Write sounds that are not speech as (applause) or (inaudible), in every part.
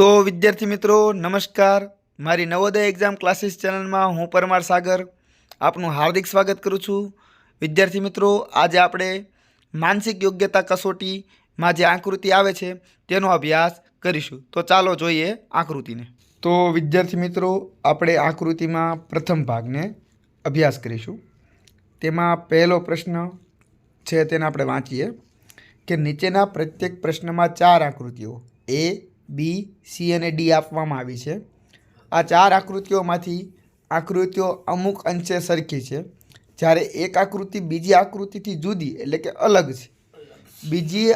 તો વિદ્યાર્થી મિત્રો, નમસ્કાર. મારી નવોદય એક્ઝામ ક્લાસીસ ચેનલમાં હું પરમાર સાગર. આપનું હાર્દિક સ્વાગત કરું છું. વિદ્યાર્થી મિત્રો, આજે આપણે માનસિક યોગ્યતા કસોટીમાં જે આકૃતિ આવે છે, તેનો અભ્યાસ કરીશું. તો ચાલો જોઈએ આકૃતિને. તો વિદ્યાર્થી મિત્રો, આપણે આકૃતિમાં પ્રથમ ભાગને અભ્યાસ કરીશું. તેમાં પહેલો પ્રશ્ન છે, તેને આપણે વાંચીએ કે નીચેના પ્રત્યેક પ્રશ્નમાં ચાર આકૃતિઓ, એ બી, સી અને ડી આપવામાં આવી છે. આ ચાર આકૃતિઓમાંથી આકૃતિઓ અમુક અંશે સરખી છે. જ્યારે એક આકૃતિ બીજી આકૃતિથી જુદી એટલે કે અલગ છે. બીજી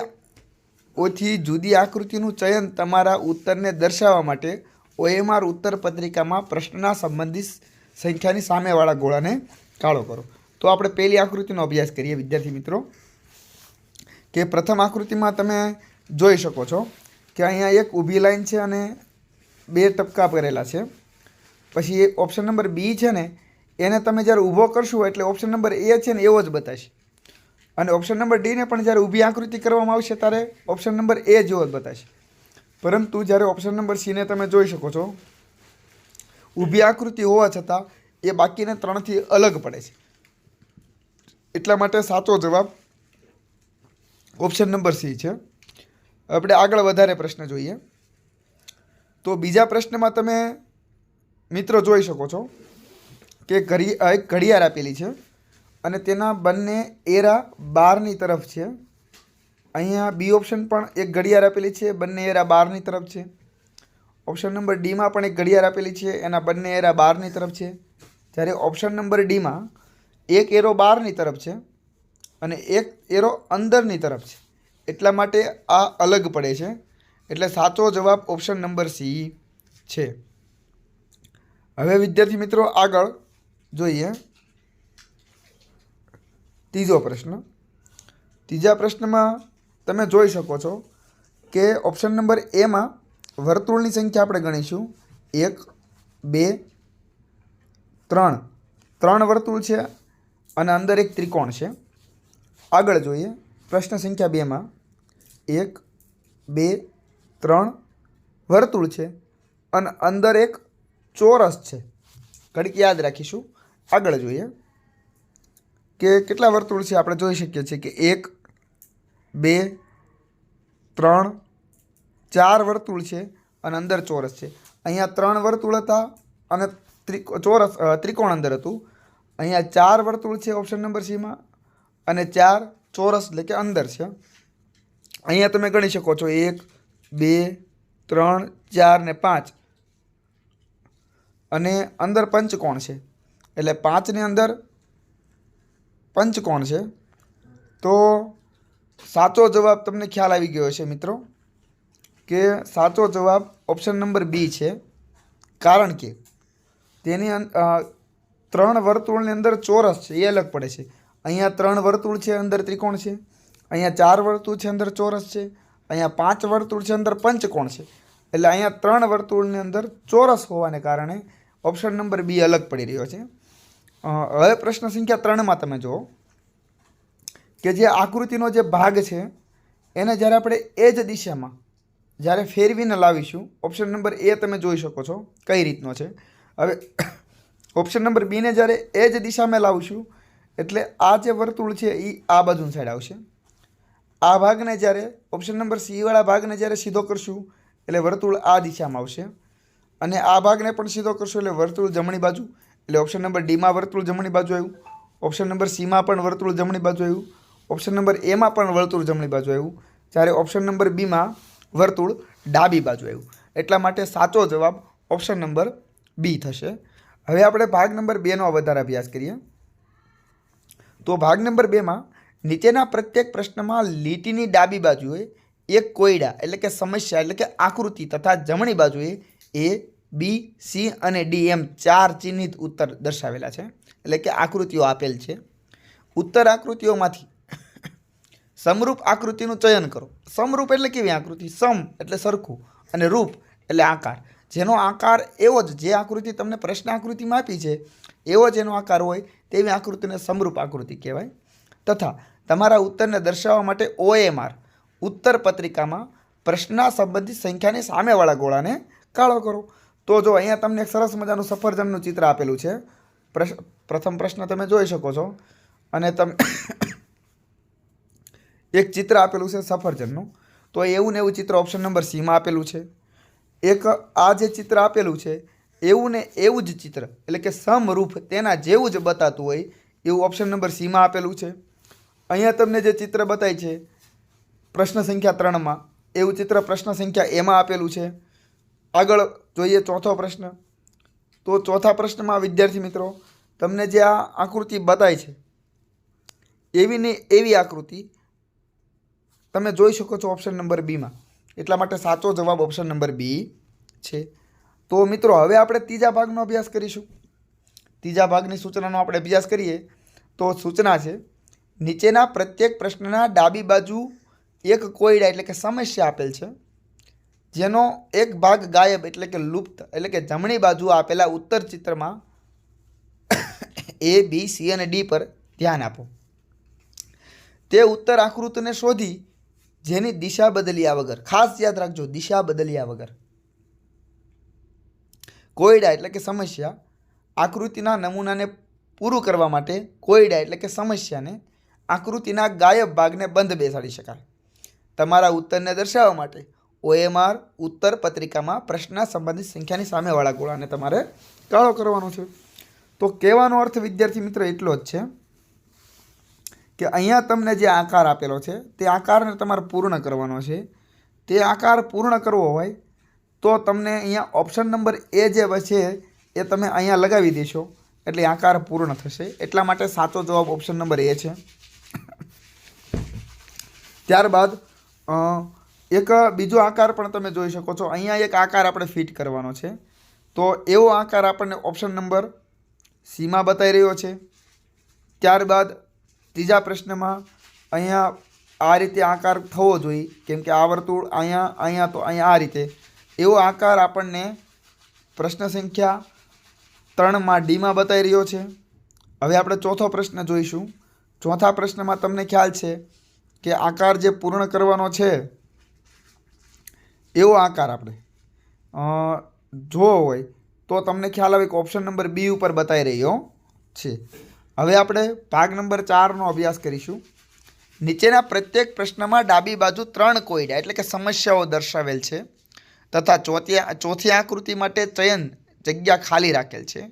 ઓથી જુદી આકૃતિનું ચયન તમારા ઉત્તરને દર્શાવવા માટે ઓએમઆર ઉત્તર પત્રિકામાં પ્રશ્નના સંબંધિત સંખ્યાની સામેવાળા ગોળાને કાળો કરો. તો આપણે પહેલી આકૃતિનો અભ્યાસ કરીએ, વિદ્યાર્થી મિત્રો, કે પ્રથમ આકૃતિમાં તમે જોઈ શકો છો કે અહીંયા એક ઊભી લાઈન છે અને બે ટપકા કરેલા છે. પછી એક ઓપ્શન નંબર બી છે ને, એને તમે જ્યારે ઊભો કરશો એટલે ઓપ્શન નંબર એ છે ને, એવો જ બતાવશે. અને ઓપ્શન નંબર ડીને પણ જ્યારે ઊભી આકૃતિ કરવામાં આવશે ત્યારે ઓપ્શન નંબર એ જેવો જ બતાવશે. પરંતુ જ્યારે ઓપ્શન નંબર સીને તમે જોઈ શકો છો, ઊભી આકૃતિ હોવા છતાં એ બાકીને ત્રણથી અલગ પડે છે. એટલા માટે સાચો જવાબ ઓપ્શન નંબર સી છે. આપણે આગળ વધારે પ્રશ્ન જોઈએ. તો બીજા પ્રશ્નમાં તમે મિત્રો જોઈ શકો છો કે ઘડી એક ઘડિયાળ આપેલી છે અને તેના બંને એરા બારની તરફ છે. અહીંયા બી ઓપ્શન પણ એક ઘડિયાળ આપેલી છે, બંને એરા બારની તરફ છે. ઓપ્શન નંબર ડીમાં પણ એક ઘડિયાળ આપેલી છે, એના બંને એરા બારની તરફ છે. જ્યારે ઓપ્શન નંબર ડીમાં એક એરો બારની તરફ છે અને એક એરો અંદરની તરફ છે. એટલા માટે આ અલગ પડે છે. એટલે સાચો જવાબ ઓપ્શન નંબર સી છે. હવે વિદ્યાર્થી મિત્રો આગળ જોઈએ. ત્રીજો પ્રશ્ન. ત્રીજા પ્રશ્નમાં તમે જોઈ શકો છો કે ઓપ્શન નંબર એમાં વર્તુળની સંખ્યા આપણે ગણીશું. એક, બે, ત્રણ. ત્રણ વર્તુળ છે અને અંદર એક ત્રિકોણ છે. આગળ જોઈએ. પ્રશ્ન સંખ્યા બેમાં એક, બે, ત્રણ વર્તુળ છે અને અંદર એક ચોરસ છે. ઘડીક યાદ રાખીશું. આગળ જોઈએ કે કેટલા વર્તુળ છે આપણે જોઈ શકીએ છીએ કે એક, બે, ત્રણ, ચાર વર્તુળ છે અને અંદર ચોરસ છે. અહીંયા ત્રણ વર્તુળ હતા અને ત્રિકો ચોરસ ત્રિકોણ અંદર હતું. અહીંયા ચાર વર્તુળ છે ઓપ્શન નંબર સીમાં અને ચાર ચોરસ એટલે કે અંદર છે. અહીંયા તમે ગણી શકો છો. એક, બે, ત્રણ, ચાર ને પાંચ. અને અંદર પંચકોણ છે. એટલે પાંચની અંદર પંચકોણ છે. તો સાચો જવાબ તમને ખ્યાલ આવી ગયો છે મિત્રો, કે સાચો જવાબ ઓપ્શન નંબર બી છે. કારણ કે તેની ત્રણ વર્તુળની અંદર ચોરસ છે, એ અલગ પડે છે. અહીંયા ત્રણ વર્તુળ છે, અંદર ત્રિકોણ છે. અહીંયા ચાર વર્તુળ છે અંદર ચોરસ છે, અહીંયા પાંચ વર્તુળ છે અંદર પંચકોણ છે. એટલે અહીંયા ત્રણ વર્તુળની અંદર ચોરસ હોવાને કારણે ઓપ્શન નંબર બી અલગ પડી રહ્યો છે. હવે પ્રશ્ન સંખ્યા ત્રણમાં તમે જુઓ કે જે આકૃતિનો જે ભાગ છે, એને જ્યારે આપણે એ જ દિશામાં જ્યારે ફેરવીને લાવીશું ઓપ્શન નંબર એ તમે જોઈ શકો છો કઈ રીતનો છે. હવે ઓપ્શન નંબર બીને જ્યારે એ જ દિશામાં લાવીશું, એટલે આ જે વર્તુળ છે એ આ બાજુની સાઈડ આવશે. આ ભાગને જ્યારે ઓપ્શન નંબર સીવાળા ભાગને જ્યારે સીધો કરશું, એટલે વર્તુળ આ દિશામાં આવશે. અને આ ભાગને પણ સીધો કરશું, એટલે વર્તુળ જમણી બાજુ. એટલે ઓપ્શન નંબર ડીમાં વર્તુળ જમણી બાજુ આવ્યું. ઓપ્શન નંબર સીમાં પણ વર્તુળ જમણી બાજુ આવ્યું. ઓપ્શન નંબર એમાં પણ વર્તુળ જમણી બાજુ આવ્યું. જ્યારે ઓપ્શન નંબર બીમાં વર્તુળ ડાબી બાજુ આવ્યું. એટલા માટે સાચો જવાબ ઓપ્શન નંબર બી થશે. હવે આપણે ભાગ નંબર બેનો વધારે અભ્યાસ કરીએ. તો ભાગ નંબર બેમાં નીચેના પ્રત્યેક પ્રશ્નમાં લીટીની ડાબી બાજુએ એક કોયડા, એટલે કે સમસ્યા, એટલે કે આકૃતિ તથા જમણી બાજુએ એ, બી, સી અને ડી એમ ચાર ચિહ્નિત ઉત્તર દર્શાવેલા છે. એટલે કે આકૃતિઓ આપેલ છે. ઉત્તર આકૃતિઓમાંથી સમરૂપ આકૃતિનું ચયન કરો. સમરૂપ એટલે કેવી આકૃતિ? સમ, એટલે સરખું. અને રૂપ એટલે આકાર. જેનો આકાર એવો જ, જે આકૃતિ તમને પ્રશ્ન આકૃતિમાં આપી છે, એવો જ એનો આકાર હોય તેવી આકૃતિને સમરૂપ આકૃતિ કહેવાય. તથા તમારા ઉત્તરને દર્શાવવા માટે ઓએમઆર ઉત્તર પત્રિકામાં પ્રશ્નના સંબંધિત સંખ્યાની સામેવાળા ગોળાને કાળો કરો. તો જો અહીંયા તમને એક સરસ મજાનું સફરજનનું ચિત્ર આપેલું છે. પ્રથમ પ્રશ્ન તમે જોઈ શકો છો. અને તમે, (coughs) એક ચિત્ર આપેલું છે સફરજનનું. તો એવું ને એવું ચિત્ર ઓપ્શન નંબર સીમાં આપેલું છે. એક આ જે ચિત્ર આપેલું છે, એવું ને એવું જ ચિત્ર, એટલે કે સમરૂપ તેના જેવું જ બતાતું હોય એવું ઓપ્શન નંબર સીમાં આપેલું છે. અહીંયા તમને જે ચિત્ર બતાય છે, પ્રશ્ન સંખ્યા ત્રણમાં, એવું ચિત્ર પ્રશ્ન સંખ્યા એમાં આપેલું છે. આગળ જોઈએ ચોથો પ્રશ્ન. તો ચોથા પ્રશ્નમાં, વિદ્યાર્થી મિત્રો, તમને જે આ આકૃતિ બતાય છે, એવી ને એવી આકૃતિ તમે જોઈ શકો છો ઓપ્શન નંબર બીમાં. એટલા માટે સાચો જવાબ ઓપ્શન નંબર બી છે. તો મિત્રો, હવે આપણે ત્રીજા ભાગનો અભ્યાસ કરીશું. ત્રીજા ભાગની સૂચનાનો આપણે અભ્યાસ કરીએ. તો સૂચના છે નીચેના પ્રત્યેક પ્રશ્નના ડાબી બાજુ એક કોયડા એટલે કે સમસ્યા આપેલ છે, જેનો એક ભાગ ગાયબ એટલે કે લુપ્ત, એટલે કે જમણી બાજુ આપેલા ઉત્તર ચિત્રમાં (coughs) એ, બી, સી અને ડી પર ધ્યાન આપો. તે ઉત્તર આકૃતિને શોધી જેની દિશા બદલ્યા વગર, ખાસ યાદ રાખજો, દિશા બદલ્યા વગર. કોયડા એટલે કે સમસ્યા આકૃતિના નમૂનાને પૂરું કરવા માટે કોયડા એટલે કે સમસ્યાને આકૃતિના ગાયબ ભાગને બંધ બેસાડી શકાય. તમારા ઉત્તરને દર્શાવવા માટે ઓએમઆર ઉત્તર પત્રિકામાં પ્રશ્ન સંબંધિત સંખ્યાની સામેવાળા ગોળાને તમારે કાળો કરવાનો છે. તો કહેવાનો અર્થ, વિદ્યાર્થી મિત્ર, એટલો જ છે કે અહીંયા તમને જે આકાર આપેલો છે, તે આકારને તમારે પૂર્ણ કરવાનો છે. તે આકાર પૂર્ણ કરવો હોય તો તમને અહીંયા ઓપ્શન નંબર એ જે છે, એ તમે અહીંયા લગાવી દેશો. એટલે આકાર પૂર્ણ થશે. એટલા માટે સાચો જવાબ ઓપ્શન નંબર એ છે. ત્યારબાદ એક બીજો આકાર પણ તમે જોઈ શકો છો. અહીંયા એક આકાર આપણે ફિટ કરવાનો છે. તો એવો આકાર આપણને ઓપ્શન નંબર સીમાં બતાવી રહ્યો છે. ત્યારબાદ ત્રીજા પ્રશ્નમાં અહીંયા આ રીતે આકાર થવો જોઈએ. કેમ કે આ વર્તુળ અહીંયા અહીંયા તો અહીંયા આ રીતે. એવો આકાર આપણને પ્રશ્ન સંખ્યા ત્રણમાં ડીમાં બતાવી રહ્યો છે. હવે આપણે ચોથો પ્રશ્ન જોઈશું. ચોથા પ્રશ્નમાં તમને ખ્યાલ છે કે આકાર જે પૂર્ણ કરવાનો છે, એવો આકાર આપણે. જોવો હોય તો તમને ખ્યાલ આવે કે ઓપ્શન નંબર બી ઉપર બતાવી રહ્યો છે. હવે આપણે ભાગ નંબર ચારનો અભ્યાસ કરીશું. નીચેના પ્રત્યેક પ્રશ્નમાં ડાબી બાજુ ત્રણ કોયડા, એટલે કે સમસ્યાઓ દર્શાવેલ છે, તથા ચોથી ચોથી આકૃતિ માટે ચયન જગ્યા ખાલી રાખેલ છે.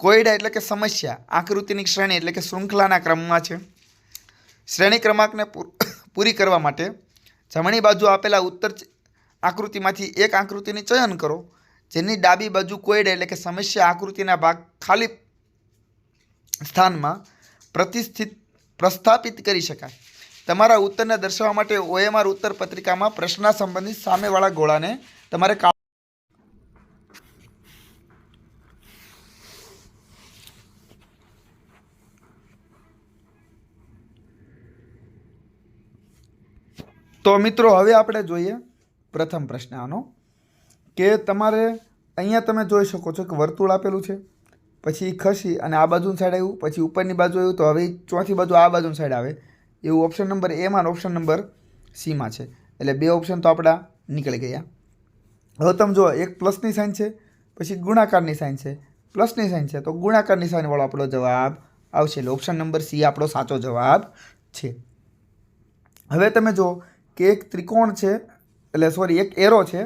કોયડા એટલે કે સમસ્યા, આકૃતિની શ્રેણી એટલે કે શૃંખલાના ક્રમમાં છે. શ્રેણી ક્રમાંકને (coughs) પૂરી કરવા માટે જમણી બાજુ આપેલા ઉત્તર આકૃતિમાંથી એક આકૃતિની ચયન કરો, જેની ડાબી બાજુ કોઈડ એટલે કે સમસ્યા આકૃતિના ભાગ ખાલી સ્થાનમાં પ્રતિષ્ઠિત પ્રસ્થાપિત કરી શકાય. તમારા ઉત્તરને દર્શાવવા માટે ઓએમઆર ઉત્તર પત્રિકામાં પ્રશ્ન સંબંધિત સામેવાળા ગોળાને તમારે તો મિત્રો, હવે આપણે જોઈએ પ્રથમ પ્રશ્ન આનો, કે તમારે અહીંયા તમે જોઈ શકો છો કે વર્તુળ આપેલું છે, પછી ખસી અને આ બાજુની સાઈડ આવ્યું, પછી ઉપરની બાજુ આવ્યું, તો હવે ચોથી બાજુ આ બાજુની સાઈડ આવે. એવું ઓપ્શન નંબર એમાં ઓપ્શન નંબર સીમાં છે. એટલે બે ઓપ્શન તો આપણા નીકળી ગયા. હવે તમે જુઓ, એક પ્લસની સાઇન છે, પછી ગુણાકારની સાઇન છે. પ્લસની સાઇન છે, તો ગુણાકારની સાઇનવાળો આપણો જવાબ આવશે. એટલે ઓપ્શન નંબર સી આપણો સાચો જવાબ છે. હવે તમે જુઓ કે એક ત્રિકોણ છે, એટલે સોરી એક એરો છે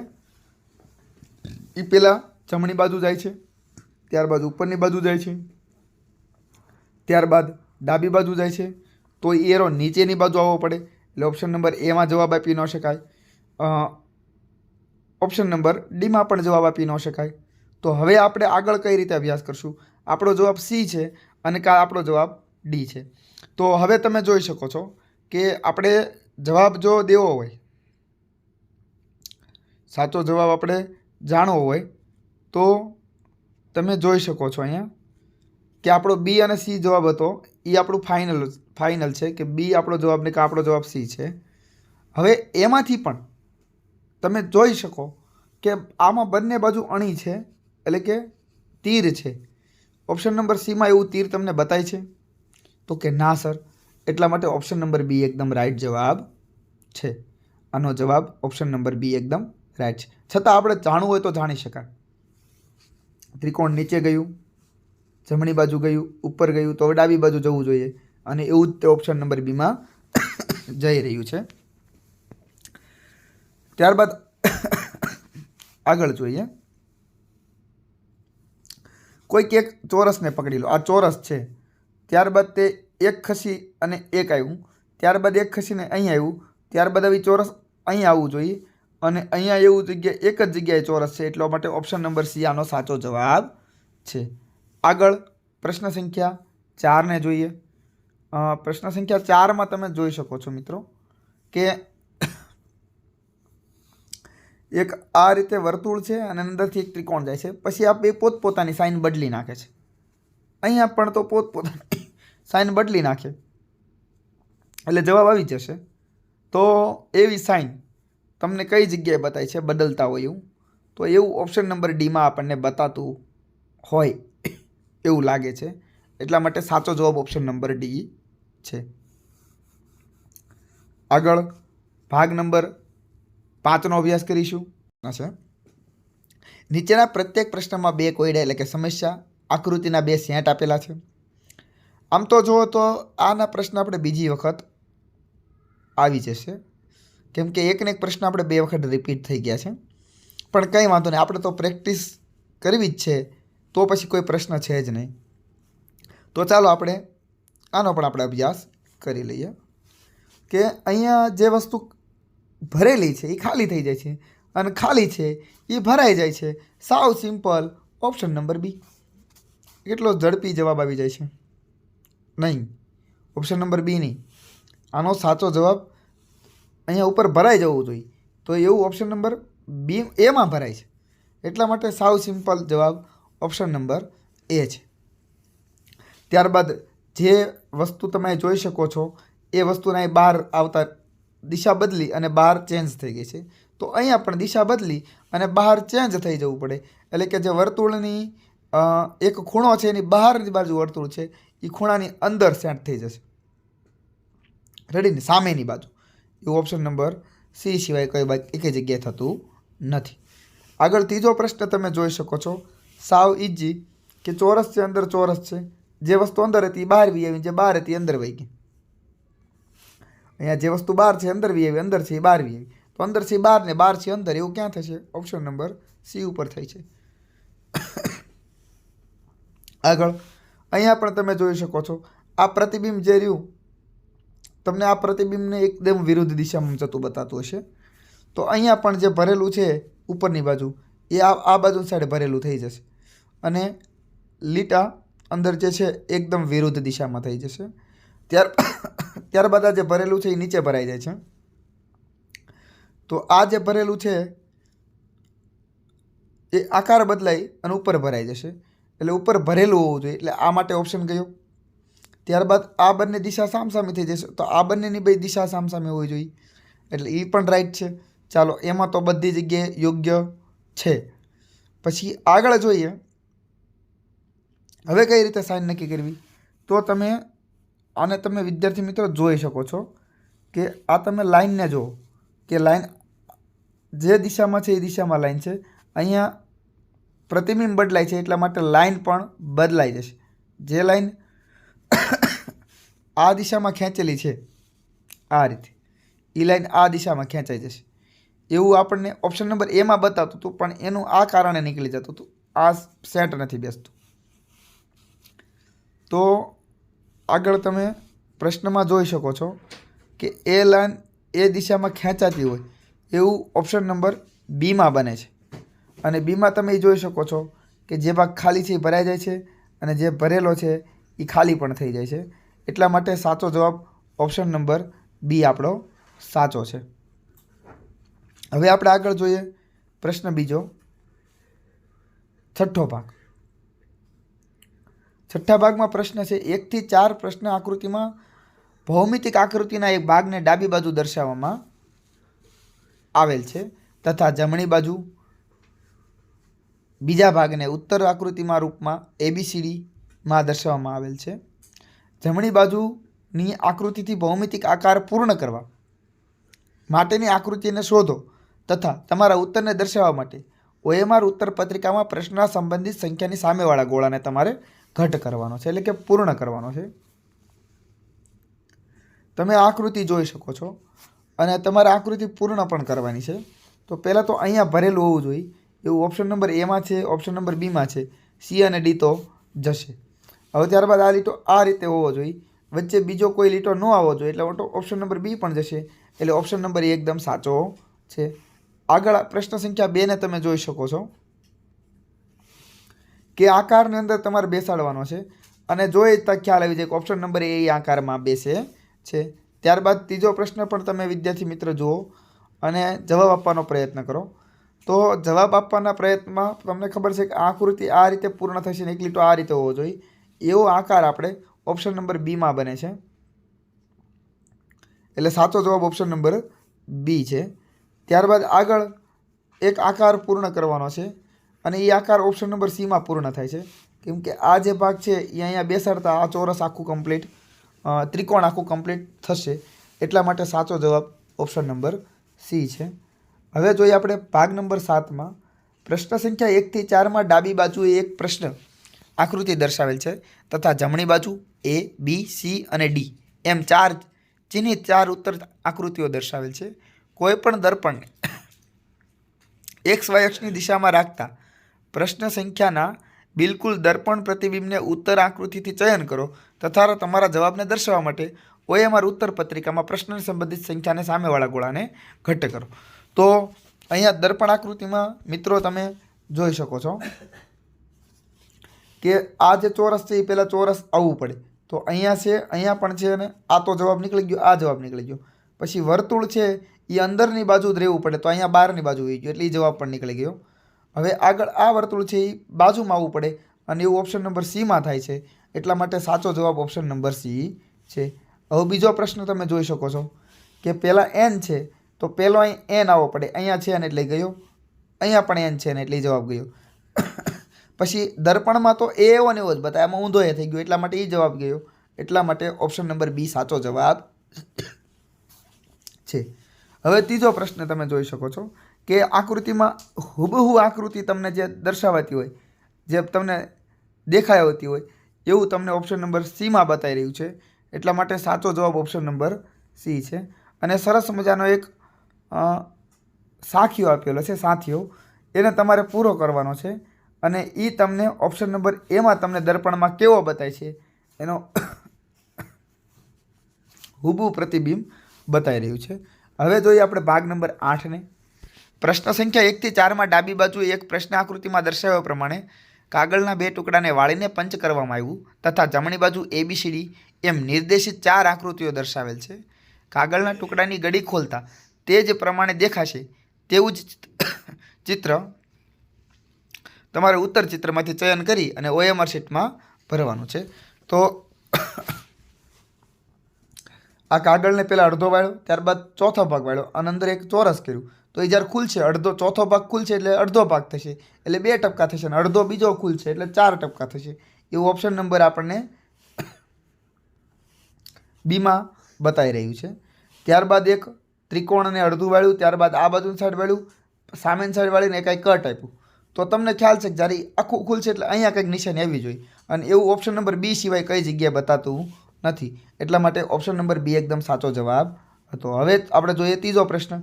એ પહેલાં જમણી બાજુ જાય છે, ત્યારબાદ ઉપરની બાજુ જાય છે, ત્યારબાદ ડાબી બાજુ જાય છે, તો એ એરો નીચેની બાજુ આવવો પડે, એટલે ઓપ્શન નંબર એમાં જવાબ આપી ન શકાય. ઓપ્શન નંબર ડીમાં પણ જવાબ આપી ન શકાય. તો હવે આપણે આગળ કઈ રીતે અભ્યાસ કરશું? આપણો જવાબ સી છે અને કા આપણો જવાબ ડી છે. તો હવે તમે જોઈ શકો છો કે આપણે જવાબ જો દેવો હોય, સાચો જવાબ આપણે જાણવો હોય, તો તમે જોઈ શકો છો અહીંયા કે આપણો બી અને સી જવાબ હતો. એ આપણું ફાઇનલ ફાઇનલ છે કે બી આપણો જવાબ ને કે આપણો જવાબ સી છે. હવે એમાંથી પણ તમે જોઈ શકો કે આમાં બંને બાજુ અણી છે, એટલે કે તીર છે. ઓપ્શન નંબર સીમાં એવું તીર તમને બતાય છે. તો કે ના સર એટલા માટે ઓપ્શન નંબર બી એકદમ રાઈટ જવાબ છે. આનો જવાબ ઓપ્શન નંબર બી એકદમ રાઈટ છે. છતાં આપણે જાણવું હોય તો જાણી શકાય. ત્રિકોણ નીચે ગયું, જમણી બાજુ ગયું, ઉપર ગયું, તો ડાબી બાજુ જવું જોઈએ. અને એવું જ તે ઓપ્શન નંબર બીમાં જઈ રહ્યું છે. ત્યારબાદ આગળ જોઈએ. કોઈક એક ચોરસને પકડી લો. આ ચોરસ છે. ત્યારબાદ તે એક ખસી અને એક આવ્યું ત્યારબાદ એક ખસીને અહીં આવ્યું ત્યારબાદ આવી ચોરસ અહીં આવવું જોઈએ અને અહીંયા એવું જગ્યાએ એક જ જગ્યાએ ચોરસ છે. એટલા માટે ઓપ્શન નંબર સી આનો સાચો જવાબ છે. આગળ પ્રશ્ન સંખ્યા ચારને જોઈએ. પ્રશ્ન સંખ્યા ચારમાં તમે જોઈ શકો છો મિત્રો કે એક આ રીતે વર્તુળ છે અને અંદરથી એક ત્રિકોણ જાય છે. પછી આ બે પોતપોતાની સાઇન બદલી નાખે છે. અહીંયા પણ તો પોતપોતાની સાઈન બદલી નાખે. એટલે જવાબ આવી જશે. તો એવી સાઈન તમને કઈ જગ્યાએ બતાય છે? બદલતા હોય એવું. તો એવું ઓપ્શન નંબર ડીમાં આપણને બતાતું હોય એવું લાગે છે. એટલા માટે સાચો જવાબ ઓપ્શન નંબર ડી છે. આગળ ભાગ નંબર પાંચનો અભ્યાસ કરીશું. છે. નીચેના પ્રત્યેક પ્રશ્નમાં બે કોયડા એટલે કે સમસ્યા, આકૃતિના બે સેટ આપેલા છે. આમ તો જુઓ તો આના પ્રશ્ન આપણે બીજી વખત આવી જશે. કેમ કે એકને એક પ્રશ્ન આપણે બે વખત રિપીટ થઈ ગયા છે. પણ કંઈ વાંધો નહીં, આપણે તો પ્રેક્ટિસ કરવી જ છે, તો પછી કોઈ પ્રશ્ન છે જ નહીં. તો ચાલો આપણે આનો પણ આપણે અભ્યાસ કરી લઈએ. કે અહીંયા જે વસ્તુ ભરેલી છે, એ ખાલી થઈ જાય છે અને ખાલી છે, એ ભરાઈ જાય છે. સાવ સિમ્પલ ઓપ્શન નંબર બી કેટલો ઝડપી જવાબ આવી જાય છે. નહીં. ઓપ્શન નંબર બી નહીં. આનો સાચો જવાબ અહીંયા ઉપર ભરાઈ જવું જોઈએ. તો એવું ઓપ્શન નંબર બી એમાં ભરાય છે. એટલા માટે સાવ સિમ્પલ જવાબ ઓપ્શન નંબર એ છે. ત્યારબાદ જે વસ્તુ તમે જોઈ શકો છો, એ વસ્તુના અહીં બહાર આવતા દિશા બદલી અને બહાર ચેન્જ થઈ ગઈ છે. તો અહીંયા પણ દિશા બદલી અને બહાર ચેન્જ થઈ જવું પડે. એટલે કે જે વર્તુળની એક ખૂણો છે, એની બહારની બાજુ વર્તુળ છે એ ખૂણાની અંદર સેટ થઈ જશે. રેડી ને? સામેની બાજુ. એવું ઓપ્શન નંબર સી સિવાય કઈ બાજુ એકે જગ્યાએ થતું નથી. આગળ ત્રીજો પ્રશ્ન તમે જોઈ શકો છો. સાવ ઇજી કે ચોરસ છે, અંદર ચોરસ છે. જે વસ્તુ અંદર હતી એ બહાર વી આવી, જે બહાર હતી અંદર વહી ગઈ. અહીંયા જે વસ્તુ બહાર છે, અંદર વી આવી, અંદર છે એ બહાર આવી. તો અંદર છે બહાર ને બહાર છે અંદર, એવું ક્યાં થશે? ઓપ્શન નંબર સી ઉપર થાય છે. આગળ. અહીંયા પણ તમે જોઈ શકો છો, આ પ્રતિબિંબ જે રહ્યું, તમને આ પ્રતિબિંબને એકદમ વિરુદ્ધ દિશામાં જતું બતાતું હશે. તો અહીંયા પણ જે ભરેલું છે ઉપરની બાજુ, એ આ આ બાજુ સાઈડ ભરેલું થઈ જશે. અને લીટા અંદર જે છે એકદમ વિરુદ્ધ દિશામાં થઈ જશે. ત્યાર ત્યારબાદ આ જે ભરેલું છે એ નીચે ભરાઈ જાય છે. તો આ જે ભરેલું છે, એ આકાર બદલાઈ અને ઉપર ભરાઈ જશે. એટલે ઉપર ભરેલું હોવું જોઈએ. એટલે આ માટે ઓપ્શન ગયો ત્યારબાદ આ બંને દિશા સામસામી થઈ જશે. તો આ બંનેની બે દિશા સામસામી હોવી જોઈએ. એટલે એ પણ રાઈટ છે. ચાલો, એમાં તો બધી જગ્યાએ યોગ્ય છે. પછી આગળ જોઈએ. હવે કઈ રીતે સાઇન નક્કી કરવી? તો તમે, આને તમે વિદ્યાર્થી મિત્રો જોઈ શકો છો કે આ તમે લાઇનને જુઓ કે લાઇન જે દિશામાં છે એ દિશામાં લાઇન છે. અહીંયા પ્રતિબિંબ બદલાય છે એટલા માટે લાઇન પણ બદલાઈ જશે. જે લાઈન (coughs) આ દિશામાં ખેંચેલી છે, આ રીતે. એ લાઈન આ દિશામાં ખેંચાઈ જશે. એવું આપણને ઓપ્શન નંબર એમાં બતાવતું હતું, પણ એનું આ કારણે નીકળી જતું હતું. આ સેટ નથી બેસતું. તો આગળ તમે પ્રશ્નમાં જોઈ શકો છો કે એ લાઈન એ દિશામાં ખેંચાતી હોય, એવું ઓપ્શન નંબર બીમાં બને છે. અને બીમાં તમે એ જોઈ શકો છો કે જે ભાગ ખાલી છે એ ભરાઈ જાય છે અને જે ભરેલો છે એ ખાલી પણ થઈ જાય છે. એટલા માટે સાચો જવાબ ઓપ્શન નંબર બી આપણો સાચો છે. હવે આપણે આગળ જોઈએ પ્રશ્ન બીજો. છઠ્ઠો ભાગ. છઠ્ઠા ભાગમાં પ્રશ્ન છે, એકથી ચાર પ્રશ્ન આકૃતિમાં ભૌમિતિક આકૃતિના એક ભાગને ડાબી બાજુ દર્શાવવામાં આવેલ છે તથા જમણી બાજુ બીજા ભાગને ઉત્તર આકૃતિમાં રૂપમાં એબીસીડીમાં દર્શાવવામાં આવેલ છે. જમણી બાજુની આકૃતિથી ભૌમિતિક આકાર પૂર્ણ કરવા માટેની આકૃતિને શોધો તથા તમારા ઉત્તરને દર્શાવવા માટે ઓએમઆર ઉત્તર પત્રિકામાં પ્રશ્નના સંબંધિત સંખ્યાની સામેવાળા ગોળાને તમારે ઘટ કરવાનો છે, એટલે કે પૂર્ણ કરવાનો છે. તમે આકૃતિ જોઈ શકો છો અને તમારે આકૃતિ પૂર્ણ પણ કરવાની છે. તો પહેલાં તો અહીંયા ભરેલું હોવું જોઈએ. એવું ઓપ્શન નંબર એમાં છે ઓપ્શન નંબર બીમાં છે સી અને ડી તો જશે. હવે ત્યારબાદ આ લીટો આ રીતે હોવો જોઈએ. વચ્ચે બીજો કોઈ લીટો ન આવવો જોઈએ, એટલે ઓટો ઓપ્શન નંબર બી પણ જશે. એટલે ઓપ્શન નંબર એ એકદમ સાચો છે. આગળ પ્રશ્ન સંખ્યા બેને તમે જોઈ શકો છો. કે આકારની અંદર તમારે બેસાડવાનો છે. અને જ તક ખ્યાલ આવી જાય કે ઓપ્શન નંબર એ આકારમાં બેસે છે. ત્યારબાદ ત્રીજો પ્રશ્ન પણ તમે વિદ્યાર્થી મિત્ર જુઓ અને જવાબ આપવાનો પ્રયત્ન કરો. તો જવાબ આપવાના પ્રયત્નમાં તમને ખબર છે કે આકૃતિ આ રીતે પૂર્ણ થશે ને એક લીટો આ રીતે હોવો જોઈએ. એવો આકાર આપણે ઓપ્શન નંબર બીમાં બને છે. એટલે સાચો જવાબ ઓપ્શન નંબર બી છે. ત્યારબાદ આગળ એક આકાર પૂર્ણ કરવાનો છે અને એ આકાર ઓપ્શન નંબર સીમાં પૂર્ણ થાય છે. કેમ કે આ જે ભાગ છે એ અહીંયા બેસાડતા આ ચોરસ આખું કમ્પ્લીટ ત્રિકોણ આખું કમ્પ્લીટ થશે. એટલા માટે સાચો જવાબ ઓપ્શન નંબર સી છે. હવે જોઈએ આપણે ભાગ નંબર સાતમાં. પ્રશ્ન સંખ્યા એકથી ચારમાં ડાબી બાજુએ એક પ્રશ્ન આકૃતિ દર્શાવેલ છે તથા જમણી બાજુ એ, બી, સી અને ડી. એમ ચાર ચિહ્નિત ચાર ઉત્તર આકૃતિઓ દર્શાવેલ છે. કોઈપણ દર્પણને એક્સ, વાય દિશામાં રાખતા પ્રશ્ન સંખ્યાના બિલકુલ દર્પણ પ્રતિબિંબને ઉત્તર આકૃતિથી ચયન કરો તથા તમારા જવાબને દર્શાવવા માટે ઓએમઆર ઉત્તર પત્રિકામાં પ્રશ્ન સંબંધિત સંખ્યાને સામેવાળા ગોળાને ઘટ્ટ કરો. તો અહીંયા દર્પણ આકૃતિમાં મિત્રો તમે જોઈ શકો છો કે આ જે ચોરસ છે એ પહેલાં ચોરસ આવવું પડે. તો અહીંયા છે, અહીંયા પણ છે અને આ તો જવાબ નીકળી ગયો, આ જવાબ નીકળી ગયો. પછી વર્તુળ છે, એ અંદરની બાજુ જ રહેવું પડે, તો અહીંયા બહારની બાજુ આવી ગયું, એટલે એ જવાબ પણ નીકળી ગયો. હવે આગળ આ વર્તુળ છે, એ બાજુમાં આવવું પડે અને એવું ઓપ્શન નંબર સીમાં થાય છે. એટલા માટે સાચો જવાબ ઓપ્શન નંબર સી છે. હવે બીજો પ્રશ્ન તમે જોઈ શકો છો કે પહેલાં એન છે તો પહેલો અહીં એન આવવો પડે. અહીંયા છે ને એટલે ગયો. અહીંયા પણ એન છે ને એટલે જવાબ ગયો. પછી દર્પણમાં તો એ એવો ને એવો જ બતાવે. એમાં ઊંધો એ થઈ ગયો. એટલા માટે એ જવાબ ગયો. એટલા માટે ઓપ્શન નંબર બી સાચો જવાબ છે. હવે ત્રીજો પ્રશ્ન તમે જોઈ શકો છો કે આકૃતિમાં હુબહુ આકૃતિ તમને જે દર્શાવાતી હોય, જે તમને દેખાઈ આવતી હોય, એવું તમને ઓપ્શન નંબર સીમાં બતાવી રહ્યું છે. એટલા માટે સાચો જવાબ ઓપ્શન નંબર સી છે. અને સરસ મજાનો એક સાખીઓ આપેલો છે, સાથીઓ. એને તમારે પૂરો કરવાનો છે અને એ તમને ઓપ્શન નંબર એમાં તમને દર્પણમાં કેવો બતાય છે, એનો હુબુ પ્રતિબિંબ બતાવી રહ્યું છે. હવે જોઈએ આપણે ભાગ નંબર આઠને. પ્રશ્ન સંખ્યા એકથી ચારમાં ડાબી બાજુ એક પ્રશ્ન આકૃતિમાં દર્શાવ્યા પ્રમાણે કાગળના બે ટુકડાને વાળીને પંચ કરવામાં આવ્યું તથા જમણી બાજુ એબીસીડી એમ નિર્દેશિત ચાર આકૃતિઓ દર્શાવેલ છે. કાગળના ટુકડાની ગડી ખોલતા તે જ પ્રમાણે દેખાશે. તેવું જ (coughs) ચિત્ર તમારે ઉત્તર ચિત્રમાંથી ચયન કરી અને ઓએમઆર શીટમાં ભરવાનું છે. તો (coughs) આ કાગળને પહેલાં અડધો વાળ્યો, ત્યારબાદ ચોથો ભાગ વાળ્યો અને અંદર એક ચોરસ કર્યું. તો એ જ્યારે ખુલશે, અડધો ચોથો ભાગ ખુલશે એટલે અડધો ભાગ થશે. એટલે બે ટપકા થશે અને અડધો બીજો ખુલશે એટલે ચાર ટપકા થશે. એવું ઓપ્શન નંબર આપણને (coughs) બીમાં બતાવી રહ્યું છે. ત્યારબાદ એક ત્રિકોણને અડધું વાળ્યું, ત્યારબાદ આ બાજુની સાઈડ વાળ્યું, સામેની સાઈડ વાળીને કાંઈ કટ આપ્યું. તો તમને ખ્યાલ છે કે જ્યારે આખું ખુલશે એટલે અહીંયા કંઈક નિશાની આવી જોઈએ. અને એવું ઓપ્શન નંબર બી સિવાય કઈ જગ્યાએ બતાતું નથી. એટલા માટે ઓપ્શન નંબર બી એકદમ સાચો જવાબ હતો. હવે આપણે જોઈએ ત્રીજો પ્રશ્ન,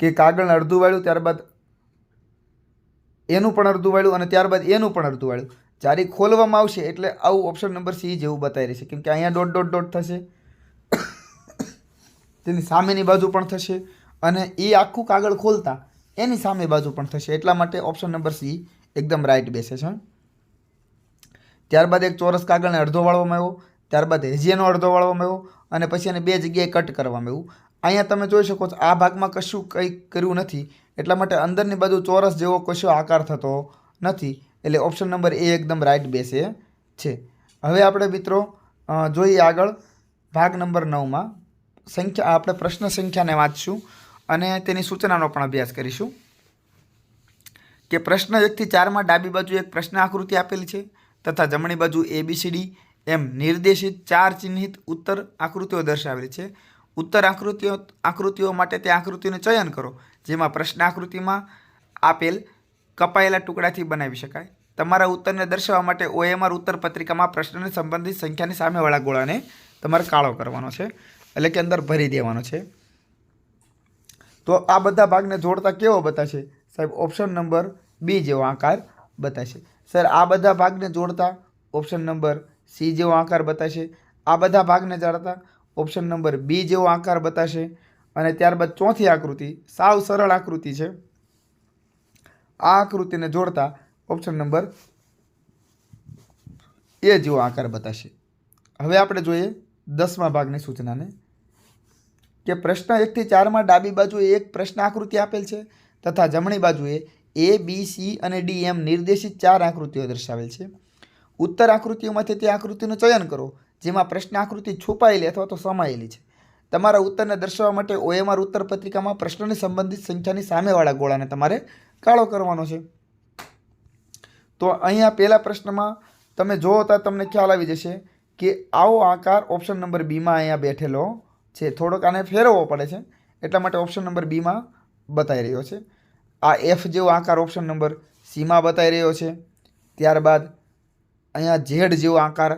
કે કાગળને અડધું વાળ્યું, ત્યારબાદ એનું પણ અડધું વાળ્યું અને ત્યારબાદ એનું પણ અડધું વાળ્યું. જ્યારે ખોલવામાં આવશે એટલે આવું ઓપ્શન નંબર સી જેવું બતાવી રહેશે કેમ કે અહીંયા ડોટ ડોટ ડોટ થશે. તેની સામેની બાજુ પણ થશે અને એ આખું કાગળ ખોલતા એની સામે બાજુ પણ થશે. એટલા માટે ઓપ્શન નંબર સી એકદમ રાઈટ બેસે છે ત્યારબાદ એક ચોરસ કાગળને અડધો વાળવામાં આવ્યો, ત્યારબાદ હેજીયાનો અડધો વાળવામાં આવ્યો અને પછી એને બે જગ્યાએ કટ કરવામાં આવ્યું. અહીંયા તમે જોઈ શકો છો, આ ભાગમાં કશું કંઈ કર્યું નથી, એટલા માટે અંદરની બાજુ ચોરસ જેવો કશો આકાર થતો નથી, એટલે ઓપ્શન નંબર એ એકદમ રાઈટ બેસે છે. હવે આપણે મિત્રો જોઈએ આગળ ભાગ નંબર નવમાં. સંખ્યા, આપણે પ્રશ્ન સંખ્યાને વાંચશું અને તેની સૂચનાનો પણ અભ્યાસ કરીશું. કે પ્રશ્ન એકથી ચારમાં ડાબી બાજુ એક પ્રશ્ન આકૃતિ આપેલી છે તથા જમણી બાજુ એબીસીડી એમ નિર્દેશિત ચાર ચિહ્નિત ઉત્તર આકૃતિઓ દર્શાવેલી છે. ઉત્તર આકૃતિઓ આકૃતિઓ માટે તે આકૃતિનું ચયન કરો, જેમાં પ્રશ્ન આકૃતિમાં આપેલ કપાયેલા ટુકડાથી બનાવી શકાય. તમારા ઉત્તરને દર્શાવવા માટે ઓએમઆર ઉત્તર પત્રિકામાં પ્રશ્નને સંબંધિત સંખ્યાની સામેવાળા ગોળાને તમારે કાળો કરવાનો છે. એટલે કે અંદર ભરી દેવાનો છે. તો આ બધા ભાગને જોડતા કેવો બતાશે? સાહેબ ઓપ્શન નંબર બી જેવો આકાર બતાશે. સર આ બધા ભાગને જોડતા ઓપ્શન નંબર સી જેવો આકાર બતાશે. આ બધા ભાગને જોડતા ઓપ્શન નંબર બી જેવો આકાર બતાશે. અને ત્યારબાદ ચોથી આકૃતિ, સાવ સરળ આકૃતિ છે. આ આકૃતિને જોડતા ઓપ્શન નંબર એ જેવો આકાર બતાશે. હવે આપણે જોઈએ દસમા ભાગની સૂચનાને. કે પ્રશ્ન એકથી ચારમાં ડાબી બાજુએ એક પ્રશ્ન આકૃતિ આપેલ છે તથા જમણી બાજુએ એ બી સી અને ડી એમ નિર્દેશિત ચાર આકૃતિઓ દર્શાવેલ છે. ઉત્તર આકૃતિઓમાંથી તે આકૃતિનું ચયન કરો, જેમાં પ્રશ્ન આકૃતિ છુપાયેલી અથવા તો સમાયેલી છે. તમારા ઉત્તરને દર્શાવવા માટે ઓએમઆર ઉત્તર પત્રિકામાં પ્રશ્નને સંબંધિત સંખ્યાની સામેવાળા ગોળાને તમારે કાળો કરવાનો છે. તો અહીંયા પહેલા પ્રશ્નમાં તમે જોતા તમને ખ્યાલ આવી જશે કે આવો આકાર ઓપ્શન નંબર બીમાં અહીંયા બેઠેલો છે થોડોક આને ફેરવવો પડે છે, એટલા માટે ઓપ્શન નંબર બીમાં બતાવી રહ્યો છે. આ એફ જેવો આકાર ઓપ્શન નંબર સીમાં બતાવી રહ્યો છે. ત્યારબાદ અહીંયા ઝેડ જેવો આકાર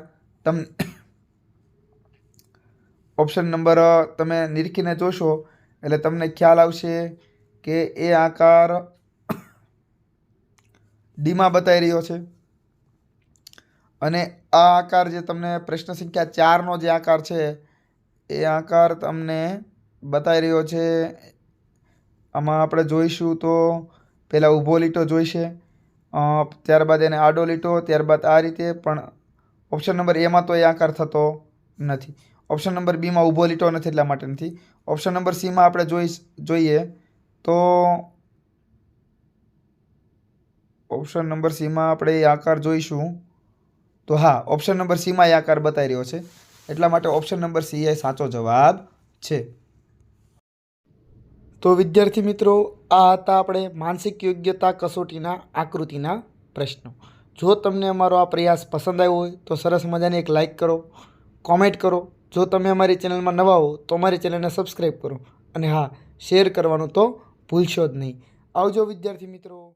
તમને ઓપ્શન નંબર તમે નિરખીને જોશો, એટલે તમને ખ્યાલ આવશે કે એ આકાર ડીમાં બતાવી રહ્યો છે. અને આ આકાર જે તમને પ્રશ્ન સંખ્યા ચારનો જે આકાર છે એ આકાર તમને બતાવી રહ્યો છે. આમાં આપણે જોઈશું તો પહેલાં ઊભો લીટો જોઈશે. ત્યારબાદ એને આડો લીટો, ત્યારબાદ આ રીતે, પણ ઓપ્શન નંબર એમાં તો એ આકાર થતો નથી. ઓપ્શન નંબર બીમાં ઊભો લીટો નથી એટલા માટે નથી. ઓપ્શન નંબર સીમાં આપણે જોઈ જોઈએ તો ઓપ્શન નંબર સીમાં આપણે એ આકાર જોઈશું. તો હા ઓપ્શન નંબર સીમાં એ આકાર બતાવી રહ્યો છે. એટલા માટે ઓપ્શન નંબર સી એ સાચો જવાબ છે. તો વિદ્યાર્થી મિત્રો, આ હતા આપણે માનસિક યોગ્યતા કસોટીના આકૃતિના પ્રશ્નો. જો તમને અમારો આ પ્રયાસ પસંદ આવ્યો હોય, તો સરસ મજાની એક લાઇક કરો કોમેન્ટ કરો. જો તમે અમારી ચેનલમાં નવા હો, તો અમારી ચેનલને સબસ્ક્રાઈબ કરો. અને હા શેર કરવાનું તો ભૂલશો જ નહીં. આવજો વિદ્યાર્થી મિત્રો.